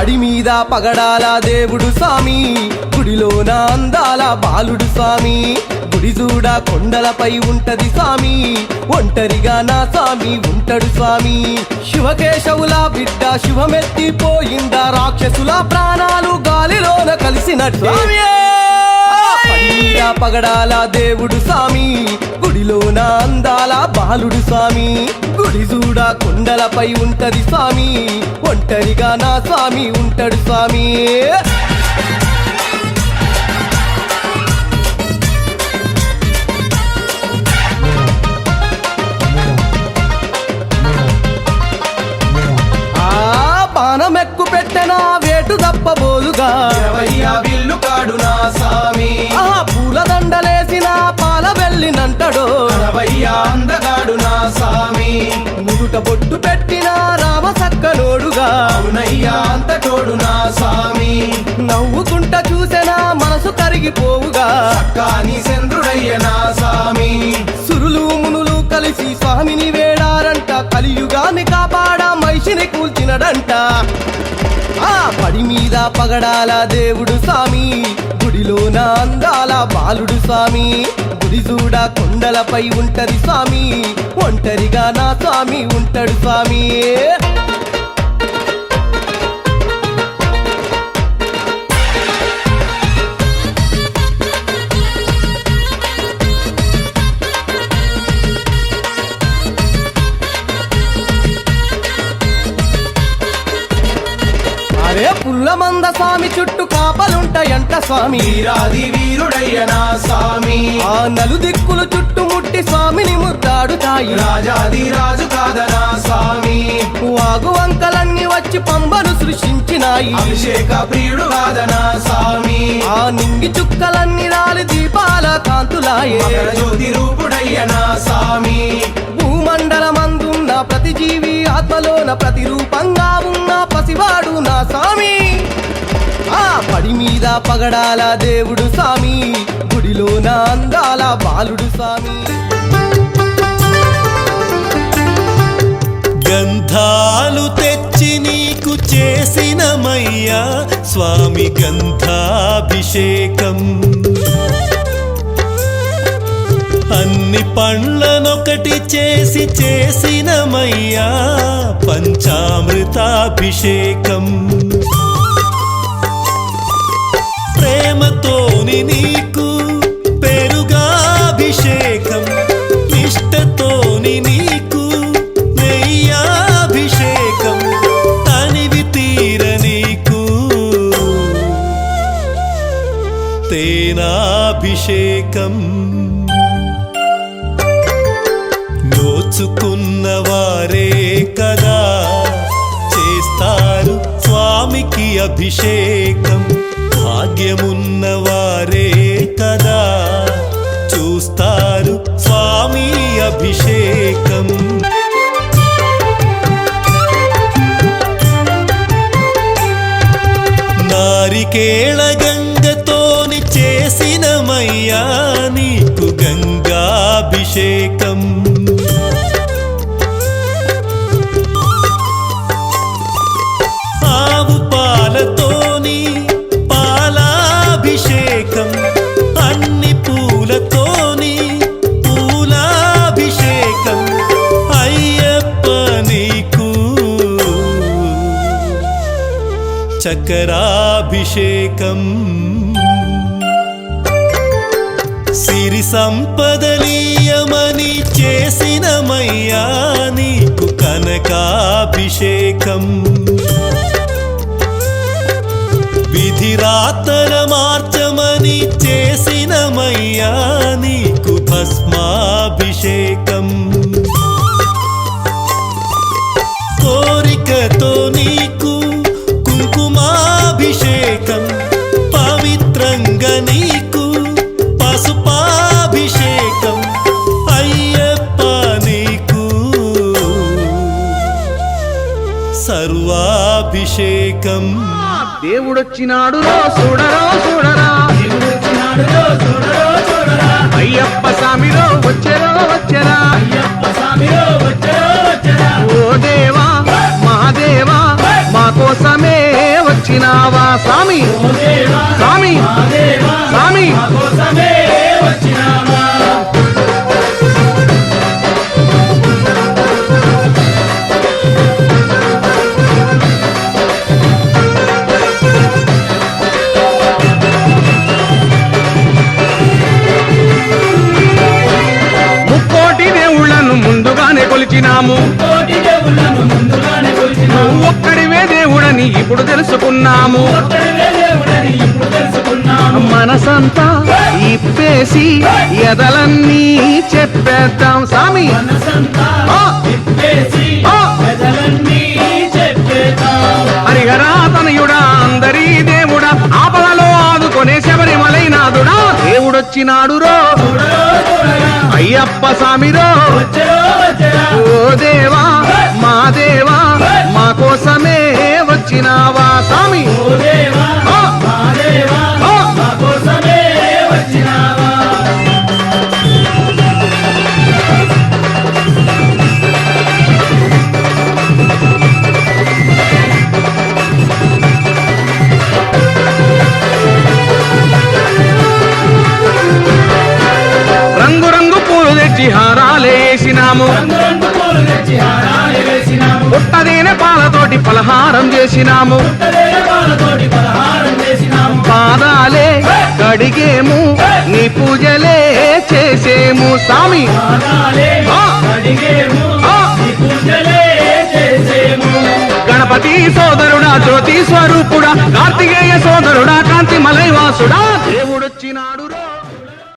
పడి మీద పగడాల దేవుడు స్వామి. గుడిలోన అందాల బాలుడు స్వామి. గుడి చూడ కొండలపై ఉంటది స్వామి. ఒంటరిగా నా స్వామి ఉంటాడు స్వామి. శివకేశవుల బిడ్డ శివమెత్తిపోయిందా రాక్షసుల ప్రాణాలు గాలిలోన కలిసినట్టు. పడిమీద పగడాల దేవుడు స్వామి. గుడిలోన అందాల బాలుడు స్వామి. గుడి చూడ కొండలపై ఉంటది స్వామి. ఒంటరిగా నా స్వామి ఉంటాడు స్వామి. ఆ బాణమెక్కు పెట్టనా వేటు తప్పబో అరవయ్యా అందగాడు నా సామి ముదుట బొట్టు పెట్టిన రామ సక్కనోడుగా అవునయ్యా అంతటోడు నా సామి నవ్వుకుంట చూసెనా మనసు కరిగిపోవుగా. కాని చంద్రుడయ్య నా సామి సురులు మునులు కలిసి స్వామిని వేడారంట కలియుగాన్ని కాపాడా మనిషిని కూల్చినడంట. ఆ పడి మీద పగడాల దేవుడు స్వామి గుడిలోన అందాల బాలుడు స్వామి. గుడి చూడ కొండలపై ఉంటది స్వామి. ఒంటరిగా నా స్వామి ఉంటాడు స్వామి. పుల్లమంద స్వామి చుట్టూ కాపలుంటాయంట స్వామి? వీరాది వీరుడయ్య నా సామి ఆ నలు దిక్కులు చుట్టుముట్టి స్వామిని ముద్దాడుతాయి రాజాది రాజు కాదనా సామి వాగు వంకలన్నీ వచ్చి పంబను సృష్టించినాయి. అభిషేక ప్రియుడు కాదనా సామి ఆ నింగి చుక్కలన్నీ రాలి దీపాల కాంతులాయే. జ్యోతి రూపుడయ్య నా సామి భూమండలమందున్న ప్రతి జీవి ఆత్మలోన ప్రతిరూపంగా ఉన్న పసివాడు నా స్వామి. ఆ పడి మీద పగడాల దేవుడు స్వామి. గుడిలోన అందాల బాలుడు స్వామి. గంధాలు తెచ్చి నీకు చేసినమయ్యా స్వామి గంధాభిషేకం. కొన్ని పండ్లనొకటి చేసి చేసినమయ్యా పంచామృతాభిషేకం. ప్రేమతోని నీకు పెరుగాభిషేకం నిష్టతోని నీకు నెయ్యాభిషేకం తనివి తీర నీకు తేనాభిషేకం. నోచుకున్న వారే కదా. చేస్తారు స్వామికి అభిషేకం. భాగ్యమున్న వారే కదా. చూస్తారు స్వామి అభిషేకం. నారికేళ గంగతోని చేసినమయ్యా నీకు గంగాభిషేకం. చకరాభిషేకం. సిరి సంపదలీయమని చేసినమయ్యా నీకు కనకాభిషేకం. విధిరాతల మార్చమని చేసినమయ్యా నీకు భస్మాభిషేకం. సర్వాభిషేకం దేవుడొచ్చినాడు రో చూడరో. చూడరా అయ్యప్ప స్వామిరో వచ్చెరో వచ్చెరా. ఓ దేవా మా దేవా మా కోసమే స్వామి? స్వామి స్వామి. ఇప్పుడు తెలుసుకున్నాము. మనసంతా ఇప్పేసి ఎదలన్నీ చెప్పేద్దాం. సామి హరిహరా తనయుడా అందరి దేవుడా ఆపదలో ఆదుకొనే శబరిమలైనాథుడా దేవుడొచ్చినాడు రో అయ్యప్ప సామిరో ఓ దేవా మా దేవా పుట్టదేనే పాలతోటి పలహారం చేసినాము. పాదాలే కడిగేము నీ పూజలే చేసేము స్వామి! గణపతి సోదరుడా జ్యోతి స్వరూపుడా కార్తికేయ సోదరుడా కాంతి మలైవాసుడా రో